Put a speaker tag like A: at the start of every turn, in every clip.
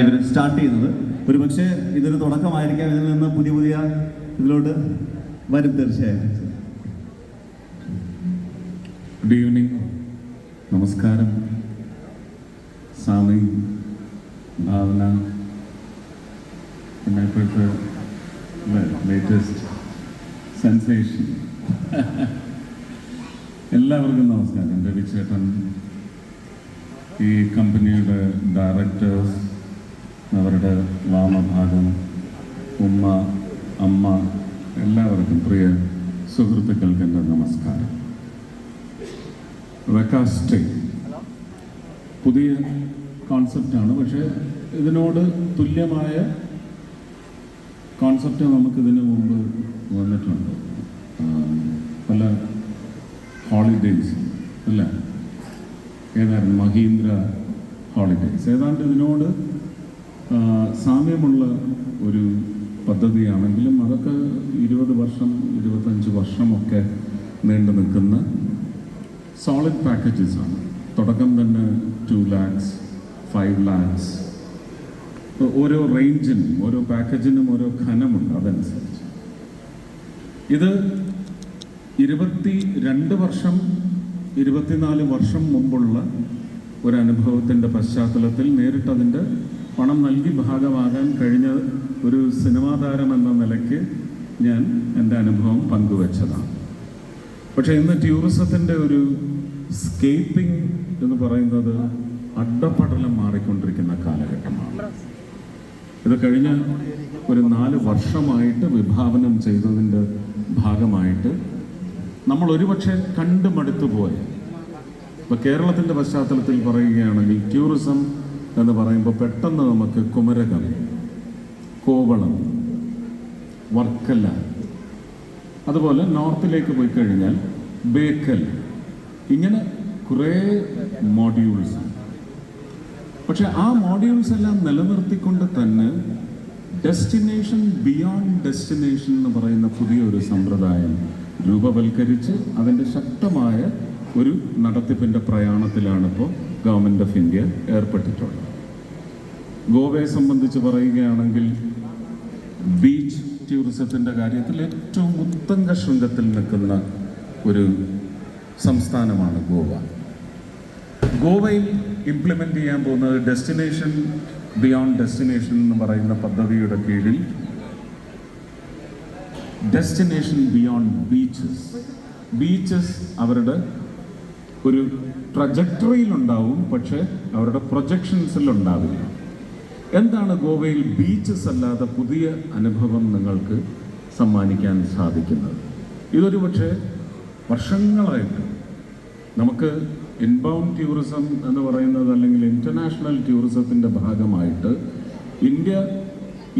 A: ഇവർ സ്റ്റാർട്ട് ചെയ്യുന്നത്. ഒരു പക്ഷേ ഇതൊരു തുടക്കമായിരിക്കാം. ഇതിൽ നിന്ന് പുതിയ പുതിയ ഇതിലോട്ട് വരും തീർച്ചയായും.
B: ഗുഡ് ഈവനിങ് നമസ്കാരം. സ്വാമി ഭാവന സെൻസേഷൻ എല്ലാവർക്കും നമസ്കാരം. രവിചേട്ടൻ ഈ കമ്പനിയുടെ ഡയറക്ടേഴ്സ് അവരുടെ വാമഭാഗം ഉമ്മ അമ്മ എല്ലാവർക്കും പ്രിയ സുഹൃത്തുക്കൾക്ക് എന്റെ നമസ്കാരം. വെക്കാസ്റ്റേ പുതിയ കോൺസെപ്റ്റാണ് പക്ഷേ ഇതിനോട് തുല്യമായ കോൺസെപ്റ്റ് നമുക്കിതിന് മുമ്പ് വന്നിട്ടുണ്ട്. പല ഹോളിഡേയ്സ് അല്ല? ഏതായിരുന്നു? മഹീന്ദ്ര ഹോളിഡേയ്സ് ഏതാണ്ട് ഇതിനോട് സാമ്യമുള്ള ഒരു പദ്ധതിയാണെങ്കിലും അതൊക്കെ ഇരുപത് വർഷം ഇരുപത്തഞ്ച് വർഷമൊക്കെ നീണ്ടു നിൽക്കുന്ന സോളിഡ് പാക്കേജസ് ആണ്. തുടക്കം തന്നെ ടു ലാക്സ് ഫൈവ് ലാക്സ് ഓരോ റേഞ്ചിനും ഓരോ പാക്കേജിനും ഓരോ ഖനമുണ്ട് അതനുസരിച്ച്. ഇത് ഇരുപത്തി രണ്ട് വർഷം ഇരുപത്തിനാല് വർഷം മുമ്പുള്ള ഒരു അനുഭവത്തിന്റെ പശ്ചാത്തലത്തിൽ നേരിട്ട് അതിന്റെ പണം നൽകി ഭാഗമാകാൻ കഴിഞ്ഞ ഒരു സിനിമാ താരം എന്ന നിലയ്ക്ക് ഞാൻ എന്റെ അനുഭവം പങ്കുവച്ചതാണ്. പക്ഷേ ഇന്ന് ടൂറിസത്തിന്റെ ഒരു സ്കേപ്പിംഗ് എന്ന് പറയുന്നത് അഡപ്പടലം മാറിക്കൊണ്ടിരിക്കുന്ന കാലഘട്ടമാണ്. ഇത് കഴിഞ്ഞ ഒരു നാല് വർഷമായിട്ട് വിഭാവനം ചെയ്തതിന്റെ ഭാഗമായിട്ട് നമ്മൾ ഒരുപക്ഷെ കണ്ടു മടുത്തു കേരളത്തിന്റെ പശ്ചാത്തലത്തിൽ പറയുകയാണെങ്കിൽ ടൂറിസം എന്ന് പറയുമ്പോൾ പെട്ടെന്ന് നമുക്ക് കുമരകം കോവളം വർക്കല അതുപോലെ നോർത്തിലേക്ക് പോയി കഴിഞ്ഞാൽ ബേക്കൽ ഇങ്ങനെ കുറേ മോഡ്യൂൾസ് പക്ഷെ ആ മോഡ്യൂൾസ് എല്ലാം നിലനിർത്തിക്കൊണ്ട് തന്നെ ഡെസ്റ്റിനേഷൻ ബിയോണ്ട് ഡെസ്റ്റിനേഷൻ എന്ന് പറയുന്ന പുതിയൊരു സമ്പ്രദായം രൂപവൽക്കരിച്ച് അതിന്റെ ശക്തമായ ഒരു നടത്തിപ്പിന്റെ പ്രയാണത്തിലാണിപ്പോൾ ഗവൺമെന്റ് ഓഫ് ഇന്ത്യ ഏർപ്പെട്ടിട്ടുള്ളത്. ഗോവയെ സംബന്ധിച്ച് പറയുകയാണെങ്കിൽ ബീച്ച് ടൂറിസത്തിന്റെ കാര്യത്തിൽ ഏറ്റവും ഉത്തംഗ ശൃംഗത്തിൽ നിൽക്കുന്ന ഒരു സംസ്ഥാനമാണ് ഗോവ. ഗോവയിൽ ഇംപ്ലിമെന്റ് ചെയ്യാൻ പോകുന്നത് ഡെസ്റ്റിനേഷൻ ബിയോണ്ട് ഡെസ്റ്റിനേഷൻ എന്ന് പറയുന്ന പദ്ധതിയുടെ കീഴിൽ ഡെസ്റ്റിനേഷൻ ബിയോണ്ട് ബീച്ചസ് ബീച്ചസ് അവരുടെ ഒരു ട്രജക്ടറിയിലുണ്ടാവും പക്ഷേ അവരുടെ പ്രൊജക്ഷൻസിൽ ഉണ്ടാവില്ല എന്താണ് ഗോവയിൽ ബീച്ചസ് അല്ലാതെ പുതിയ അനുഭവം നിങ്ങൾക്ക് സമ്മാനിക്കാൻ സാധിക്കുന്നത്? ഇതൊരു പക്ഷേ വർഷങ്ങളായിട്ട് നമുക്ക് ഇൻബൗണ്ട് ടൂറിസം എന്ന് പറയുന്നത് അല്ലെങ്കിൽ ഇന്റർനാഷണൽ ടൂറിസത്തിന്റെ ഭാഗമായിട്ട് ഇന്ത്യ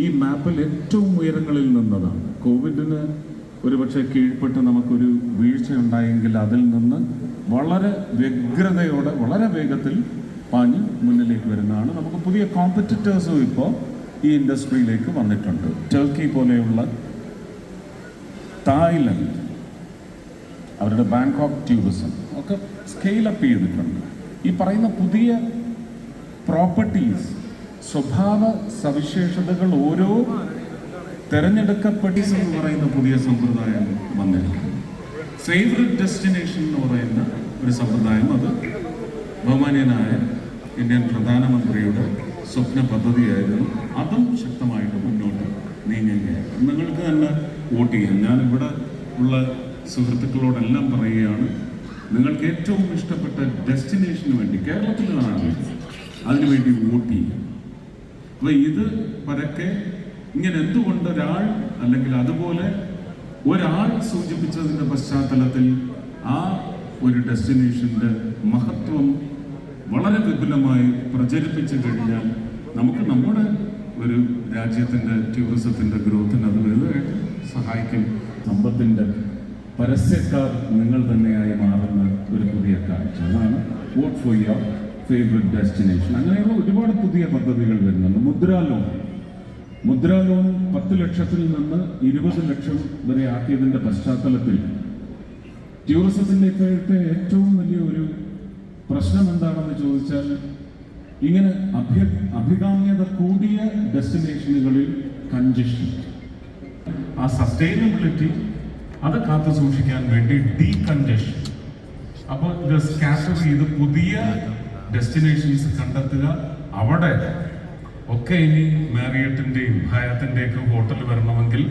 B: ഈ മാപ്പിൽ ഏറ്റവും ഉയരങ്ങളിൽ നിന്നതാണ്. കോവിഡിന് ഒരുപക്ഷെ കീഴ്പ്പെട്ട് നമുക്കൊരു വീഴ്ച ഉണ്ടായെങ്കിൽ അതിൽ നിന്ന് വളരെ വ്യഗ്രതയോടെ വളരെ വേഗത്തിൽ പാഞ്ഞ് മുന്നിലേക്ക് വരുന്നതാണ്. നമുക്ക് പുതിയ കോമ്പറ്റീറ്റേഴ്സും ഇപ്പോൾ ഈ ഇൻഡസ്ട്രിയിലേക്ക് വന്നിട്ടുണ്ട്. ടർക്കി പോലെയുള്ള തായ്ലൻഡ് അവരുടെ ബാങ്കോക്ക് ടൂറിസം ഒക്കെ സ്കെയിൽ അപ്പ് ചെയ്തിട്ടുണ്ട്. ഈ പറയുന്ന പുതിയ പ്രോപ്പർട്ടീസ് സ്വഭാവ സവിശേഷതകൾ ഓരോ തെരഞ്ഞെടുക്കപ്പെട്ടീസ് എന്ന് പറയുന്ന പുതിയ സമ്പ്രദായം വന്നിരിക്കുന്നു. ഫേവററ്റ് ഡെസ്റ്റിനേഷൻ എന്ന് പറയുന്ന ഒരു സമ്പ്രദായം അത് ബഹുമാന്യനായ ഇന്ത്യൻ പ്രധാനമന്ത്രിയുടെ സ്വപ്ന പദ്ധതിയായിരുന്നു. അതും ശക്തമായിട്ട് മുന്നോട്ട് നീങ്ങുകയായിരുന്നു നിങ്ങൾക്ക് തന്നെ വോട്ട് ചെയ്യാം. ഞാൻ ഇവിടെ ഉള്ള സുഹൃത്തുക്കളോടെല്ലാം പറയുകയാണ് നിങ്ങൾക്ക് ഏറ്റവും ഇഷ്ടപ്പെട്ട ഡെസ്റ്റിനേഷന് വേണ്ടി കേരളത്തിൽ കാണാൻ അതിനുവേണ്ടി വോട്ട് ചെയ്യാം. അപ്പൊ ഇത് പരക്കെ ഇങ്ങനെ എന്തുകൊണ്ട് ഒരാൾ അല്ലെങ്കിൽ അതുപോലെ ഒരാൾ സൂചിപ്പിച്ചതിന്റെ പശ്ചാത്തലത്തിൽ ആ ഒരു ഡെസ്റ്റിനേഷന്റെ മഹത്വം വളരെ വിപുലമായി പ്രചരിപ്പിച്ചു കഴിഞ്ഞാൽ നമുക്ക് നമ്മുടെ ഒരു രാജ്യത്തിന്റെ ടൂറിസത്തിന്റെ ഗ്രോത്തിന് അത് വലുതായിട്ട് സഹായിക്കും. സമ്പത്തിന്റെ പരസ്യക്കാർ നിങ്ങൾ തന്നെയായി മാറുന്ന ഒരു പുതിയ കാഴ്ച. അതാണ് vote for your favourite destination. അങ്ങനെയുള്ള ഒരുപാട് പുതിയ പദ്ധതികൾ വരുന്നുണ്ട്. മുദ്രാ ലോൺ. മുദ്രാ ലോൺ പത്ത് ലക്ഷത്തിൽ നിന്ന് ഇരുപത് ലക്ഷം വരെ ആക്കിയതിന്റെ പശ്ചാത്തലത്തിൽ ടൂറിസത്തിന്റെ ഇപ്പോഴത്തെ ഏറ്റവും വലിയ ഒരു പ്രശ്നം എന്താണെന്ന് ചോദിച്ചാൽ ഇങ്ങനെ അഭ്യ അഭികാമ്യത കൂടിയ ഡെസ്റ്റിനേഷനുകളിൽ കൺജഷൻ ആ സസ്റ്റൈനബിലിറ്റി അത് കാത്തു സൂക്ഷിക്കാൻ വേണ്ടി ഡീ കൺജഷൻ അപ്പോൾ ഇത് സ്കാറ്റർ ചെയ്ത് പുതിയ ഡെസ്റ്റിനേഷൻസ് കണ്ടെത്തുക അവിടെ ഒക്കെ ഇനി മാരിയറ്റിന്റെയും ഹയാത്തിന്റെയും ഒക്കെ ഹോട്ടൽ വരണമെങ്കിൽ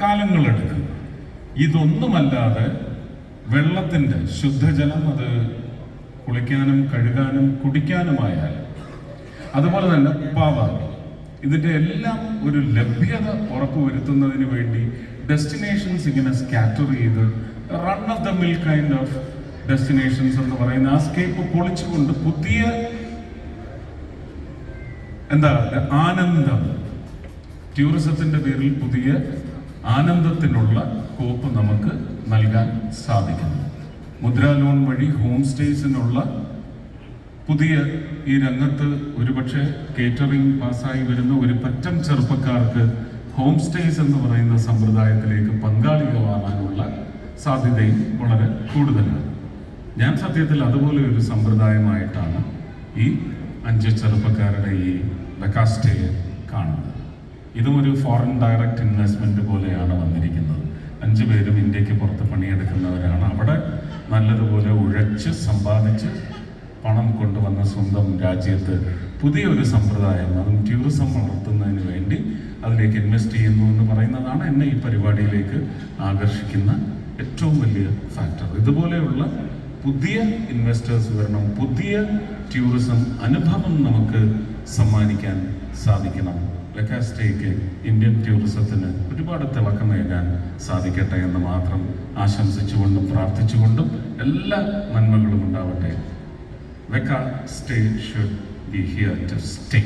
B: കാലങ്ങളെടുക്കും ഇതൊന്നുമല്ലാതെ വെള്ളത്തിന്റെ ശുദ്ധജലം അത് കുളിക്കാനും കഴുകാനും കുടിക്കാനുമായാൽ അതുപോലെ തന്നെ പാവ ഇതിന്റെ എല്ലാം ഒരു ലഭ്യത ഉറപ്പുവരുത്തുന്നതിന് വേണ്ടി ഡെസ്റ്റിനേഷൻസ് ഇങ്ങനെ സ്കാറ്റർ ചെയ്ത് run of the mill kind of destinations എന്ന് പറയുന്ന ആ സ്കേപ്പ് പൊളിച്ചുകൊണ്ട് പുതിയ എന്താ ആനന്ദം. ടൂറിസത്തിന്റെ പേരിൽ പുതിയ ആനന്ദത്തിനുള്ള കോപ്പ് നമുക്ക് നൽകാൻ സാധിക്കുന്നു. മുദ്രാ ലോൺ വഴി ഹോം സ്റ്റേസിനുള്ള പുതിയ ഈ രംഗത്ത് ഒരുപക്ഷെ കേറ്ററിംഗ് പാസ്സായി വരുന്ന ഒരു പറ്റം ചെറുപ്പക്കാർക്ക് ഹോം സ്റ്റേസ് എന്ന് പറയുന്ന സമ്പ്രദായത്തിലേക്ക് പങ്കാളികളാകാനുള്ള സാധ്യതയും വളരെ കൂടുതലാണ്. ഞാൻ സത്യത്തിൽ അതുപോലെ ഒരു സമ്പ്രദായമായിട്ടാണ് ഈ അഞ്ച് ചെറുപ്പക്കാരുടെ ഈ വെക്കാസ്റ്റേ കാണുന്നത്. ഇതും ഒരു ഫോറിൻ ഡയറക്റ്റ് ഇൻവെസ്റ്റ്മെന്റ് പോലെയാണ് വന്നിരിക്കുന്നത്. അഞ്ച് പേരും ഇന്ത്യയ്ക്ക് പുറത്ത് പണിയെടുക്കുന്നവരാണ്. അവിടെ നല്ലതുപോലെ ഉഴച്ച് സമ്പാദിച്ച് പണം കൊണ്ടുവന്ന സ്വന്തം രാജ്യത്ത് പുതിയൊരു സമ്പ്രദായം അതും ടൂറിസം വളർത്തുന്നതിന് വേണ്ടി അതിലേക്ക് ഇൻവെസ്റ്റ് ചെയ്യുന്നു എന്ന് പറയുന്നതാണ് എന്നെ ഈ പരിപാടിയിലേക്ക് ആകർഷിക്കുന്ന ഏറ്റവും വലിയ ഫാക്ടർ ഇതുപോലെയുള്ള പുതിയ ഇൻവെസ്റ്റേഴ്സ് വരണം പുതിയ ടൂറിസം അനുഭവം നമുക്ക് സമ്മാനിക്കാൻ സാധിക്കണം. ലക്കാസ്റ്റേക്ക് ഇന്ത്യൻ ടൂറിസത്തിന് ഒരുപാട് തിളക്കം നേടാൻ സാധിക്കട്ടെ എന്ന് മാത്രം ആശംസിച്ചുകൊണ്ടും പ്രാർത്ഥിച്ചുകൊണ്ടും എല്ലാ നന്മകളും ഉണ്ടാവട്ടെ. വെക്ക stay should be here to stay